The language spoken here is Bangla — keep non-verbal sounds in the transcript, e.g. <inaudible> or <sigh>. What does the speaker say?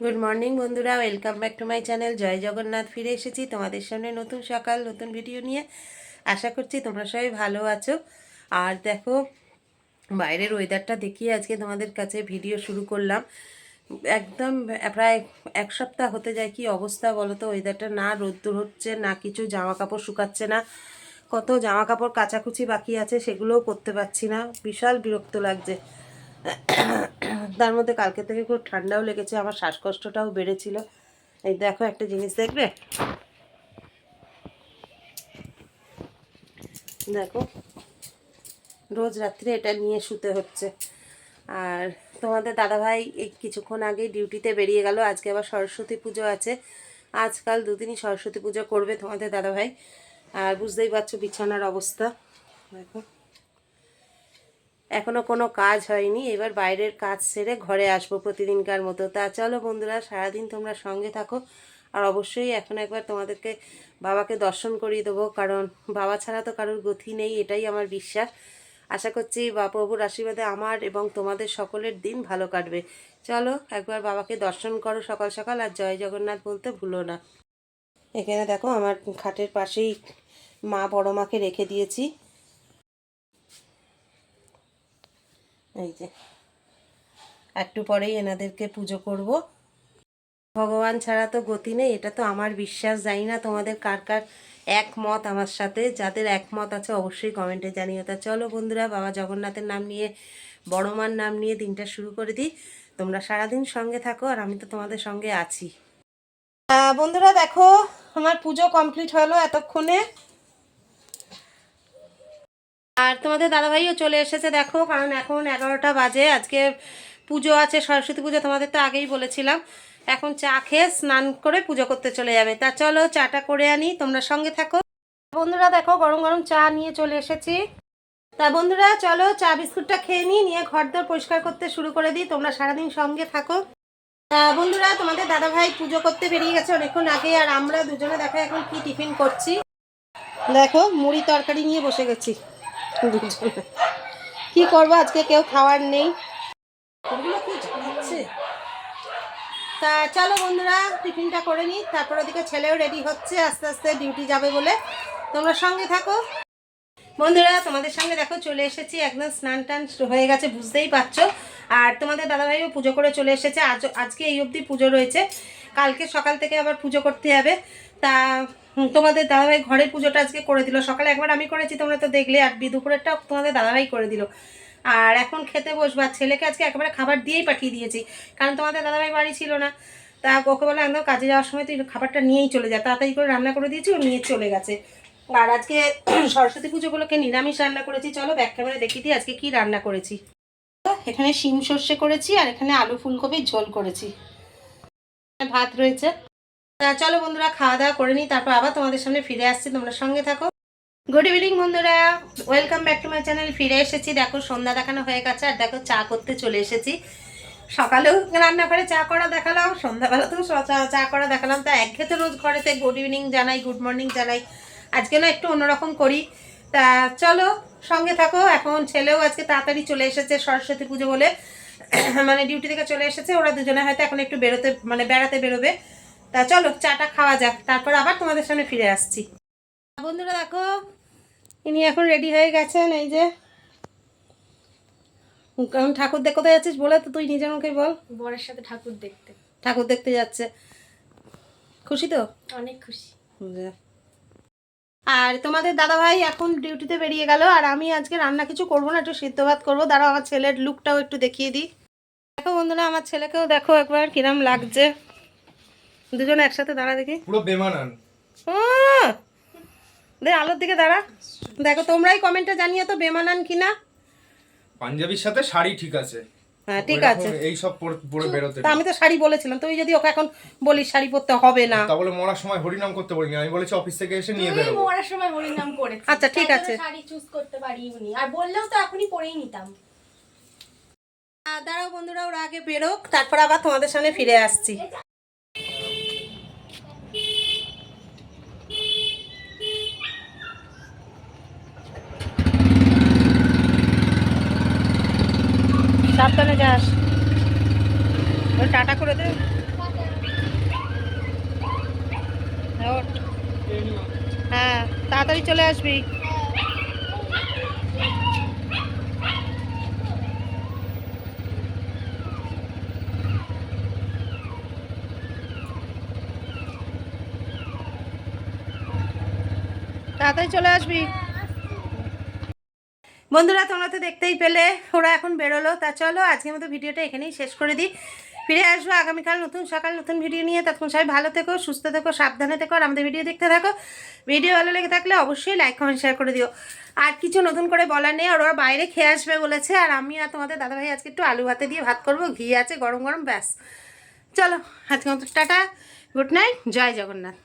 গুড মর্নিং বন্ধুরা। Welcome back to my channel Joy Jagannath ফিরে এসেছি তোমাদের সামনে নতুন সকাল, নতুন ভিডিও নিয়ে। আশা করছি তোমরা সবাই ভালো আছো। আর দেখো, বাইরের ওয়েদারটা দেখিয়ে আজকে তোমাদের কাছে ভিডিও শুরু করলাম। একদম প্রায় এক সপ্তাহ হতে যায়, কি অবস্থা বলো তো? ওয়েদারটা না রোদ্দুর হচ্ছে, না কিছু জামা কাপড় শুকাচ্ছে না। কত জামা কাপড় কাচাকুচি বাকি আছে, সেগুলোও করতে পারছি না। বিশাল বিরক্ত লাগছে। তার মধ্যে কালকে থেকে খুব ঠান্ডাও লেগেছে, আমার শ্বাসকষ্টটাও বেড়েছিল। এই দেখো একটা জিনিস দেখবে? দেখো, রোজ রাত্রে এটা নিয়ে শুতে হচ্ছে। আর তোমাদের দাদাভাই এই কিছুক্ষণ আগেই ডিউটিতে বেরিয়ে গেল, আজকে আবার সরস্বতী পুজো আছে। আজকাল দুদিনই সরস্বতী পুজো করবে তোমাদের দাদাভাই। আর বুঝতেই পারছ বিছানার অবস্থা। দেখো। এখনও কোনো কাজ হয়নি, এবার বাইরের কাজ সেরে ঘরে আসব প্রতিদিনকার মতো। তা চলো বন্ধুরা, সারাদিন তোমরা সঙ্গে থাকো, আর অবশ্যই এখন একবার তোমাদেরকে বাবাকে দর্শন করিয়ে দেবো, কারণ বাবা ছাড়া তো কারোর গতি নেই, এটাই আমার বিশ্বাস। আশা করছি বা প্রভুর আশীর্বাদে আমার এবং তোমাদের সকলের দিন ভালো কাটবে। চলো একবার বাবাকে দর্শন করো সকাল সকাল, আর জয় জগন্নাথ বলতে ভুলো না। এখানে দেখো আমার খাটের পাশেই মা বড় মাকে রেখে দিয়েছি। এই যে। একটু পরেই এনাদেরকে পুজো করব। ভগবান ছাড়া তো গতি নেই, এটা তো আমার বিশ্বাস। জানি না তোমাদের কার কার একমত আমার সাথে। যাদের একমত আছে অবশ্যই কমেন্টে জানিও। তা চলো বন্ধুরা, বাবা জগন্নাথের নাম নিয়ে, বড় মার নাম নিয়ে দিনটা শুরু করে দিই। তোমরা সারাদিন সঙ্গে থাকো আর আমি তো তোমাদের সঙ্গে আছি। বন্ধুরা দেখো, আমার পুজো কমপ্লিট হলো এতক্ষণে। আর তোমাদের দাদাভাইও চলে এসেছে, দেখো, কারণ এখন এগারোটা বাজে, আজকে পুজো আছে, সরস্বতী পুজো, তোমাদের তো আগেই বলেছিলাম। এখন চা খেয়ে স্নান করে পুজো করতে চলে যাবে। তা চলো, চাটা করে আনি, তোমরা সঙ্গে থাকো। বন্ধুরা, দেখো, গরম গরম চা নিয়ে চলে এসেছি। তা বন্ধুরা, চলো, চা বিস্কুটটা খেয়ে নিই, নিয়ে ঘর দর পরিষ্কার করতে শুরু করে দিই, তোমরা সারাদিন সঙ্গে থাকো। বন্ধুরা, তোমাদের দাদাভাই পুজো করতে বেরিয়ে গেছে অনেকক্ষণ আগে, আর আমরা দুজনে, দেখো, এখন কি টিফিন করছি। দেখো, মুড়ি তরকারি নিয়ে বসে গেছি। দুজনে কি করব? আজকে কেউ খাওয়ার নেই? তা চলো বন্ধুরা টিফিনটা করে নিই। তারপর ওদিকে ছেলেও রেডি হচ্ছে আস্তে আস্তে ডিউটি যাবে বলে। তোমরা সঙ্গে থাকো। বন্ধুরা তোমাদের সঙ্গে দেখো চলে এসেছি। একদম স্নান টান হয়ে গেছে বুঝতেই পারছ। আর তোমাদের দাদাভাইও পুজো করে চলে এসেছে। আজ আজকে এই অবধি পুজো রয়েছে। কালকে সকাল থেকে আবার পুজো করতে হবে। তা তোমাদের দাদাভাই ঘরে পুজোটা আজকে করে দিল। সকালে একবার আমি করেছি, তোমরা তো দেখলে আর দুপুরেরটা তোমাদের দাদাভাই করে দিল। আর এখন খেতে বসবার ছেলেকে আজকে একেবারে খাবার দিয়েই পাঠিয়ে দিয়েছি, কারণ তোমাদের দাদাভাই বাড়ি ছিল না। তা ওকে বলে একদম কাজে যাওয়ার সময় তুই খাবারটা নিয়েই চলে যা। তাড়াতাড়ি করে রান্না করে দিয়েছি, ও নিয়ে চলে গেছে। আর আজকে <clears throat> সরস্বতী পুজোগুলোকে নিরামিষ রান্না করেছি। চলো ব্যাক ক্যামেরা দেখিয়ে দিই আজকে কি রান্না করেছি। এখানে শিম সর্ষে করেছি, আর এখানে আলু ফুলকপির ঝোল করেছি। ভাত রয়েছে। তা চলো বন্ধুরা, খাওয়া দাওয়া করে নিই, তারপর আবার তোমাদের সামনে ফিরে আসছি, তোমরা সঙ্গে থাকো। গুড ইভিনিং বন্ধুরা welcome back to my channel ফিরে এসেছি। দেখো, সন্ধ্যা দেখানো হয়ে গেছে, আর দেখো, চা করতে চলে এসেছি। সকালেও রান্না করে চা করা দেখালাম, সন্ধ্যাবেলাতেও চা করা দেখালাম। তা একঘেতে রোজ ঘরেতে গুড ইভিনিং জানাই গুড মর্নিং জানাই। আজকে না একটু অন্যরকম করি। তা চলো, সঙ্গে থাকো, এখন ছেলেও আজকে তাড়াতাড়ি চলে এসেছে সরস্বতী পুজো বলে। মানে ডিউটি থেকে চলে এসেছে, ওরা দুজনে হয়তো এখন একটু বেরোতে মানে বেড়াতে বেরোবে। তা চলো চাটা খাওয়া যাক তারপর আবার তোমাদের সামনে ফিরে আসছি। বন্ধুরা দেখো ইনি এখন রেডি হয়ে গেছেন এই যে। কারণ ঠাকুর দেখতে কোথায় যাচ্ছিস বলে তো তুই নিজের মুখে বল। বরের সাথে ঠাকুর দেখতে। ঠাকুর দেখতে যাচ্ছে। খুশি তো? অনেক খুশি। আর তোমাদের দাদা ভাই এখন ডিউটিতে বেরিয়ে গেল আর আমি আজকে রান্না কিছু করব না একটু সিদ্ধ ভাত করব। দাঁড়াও আমার ছেলের লুকটাও একটু দেখিয়ে দিই। দেখো বন্ধুরা আমার ছেলেকেও দেখো একবার কিরাম লাগছে। দুজন একসাথে দাঁড়া দেখি। পুরো বেমানান! দে আলোর দিকে দাঁড়া। দেখো তোমরাই কমেন্টে জানিও তো বেমানান কিনা। পাঞ্জাবির সাথে শাড়ি ঠিক আছে। হ্যাঁ ঠিক আছে। এই সব পরে বেরোতে তা আমি তো শাড়ি বলেছিলাম তুই যদি ওকে এখন বলিস শাড়ি পরতে হবে না। তা বলে মরার সময় হরিনাম করতে বলিনি আমি বলেছি অফিস থেকে এসে নিয়ে বেরোবো। মরার সময় হরিনাম করে আচ্ছা, ঠিক আছে। শাড়ি চুজ করতে পারিনি। আর বললেও তো এখনই পরেই নিতাম। দাঁড়াও বন্ধুরা ওরা আগে বেরোক তারপর আবার তোমাদের সামনে ফিরে আসছি। সাবধানে যাস। ওই টাটা করে দে। হ্যাঁ তাড়াতাড়ি চলে আসবি। তাড়াতাড়ি চলে আসবি। বন্ধুরা, তোমরা তো দেখতেই পেলে, ওরা এখন বেরোলো। তা চলো, আজকের মতো ভিডিওটা এখানেই শেষ করে দিই। ফিরে আসব আগামীকাল নতুন, সকাল নতুন ভিডিও নিয়ে। তখন সবাই ভালো থেকো, সুস্থ থেকো, সাবধানে থেকো, আর আমাদের ভিডিও দেখতে থাকো। ভিডিও ভালো লেগে থাকলে অবশ্যই লাইক কমেন্ট শেয়ার করে দিও। আর কিছু নতুন করে বলার নেই, আর ওরা বাইরে খেয়ে আসবে বলেছে, আর আমি আর তোমাদের দাদাভাই আজকে একটু আলু ভাতে দিয়ে ভাত করব, ঘি আছে গরম গরম, ব্যাস। চলো আজকে মতো টাটা গুড নাইট জয় জগন্নাথ।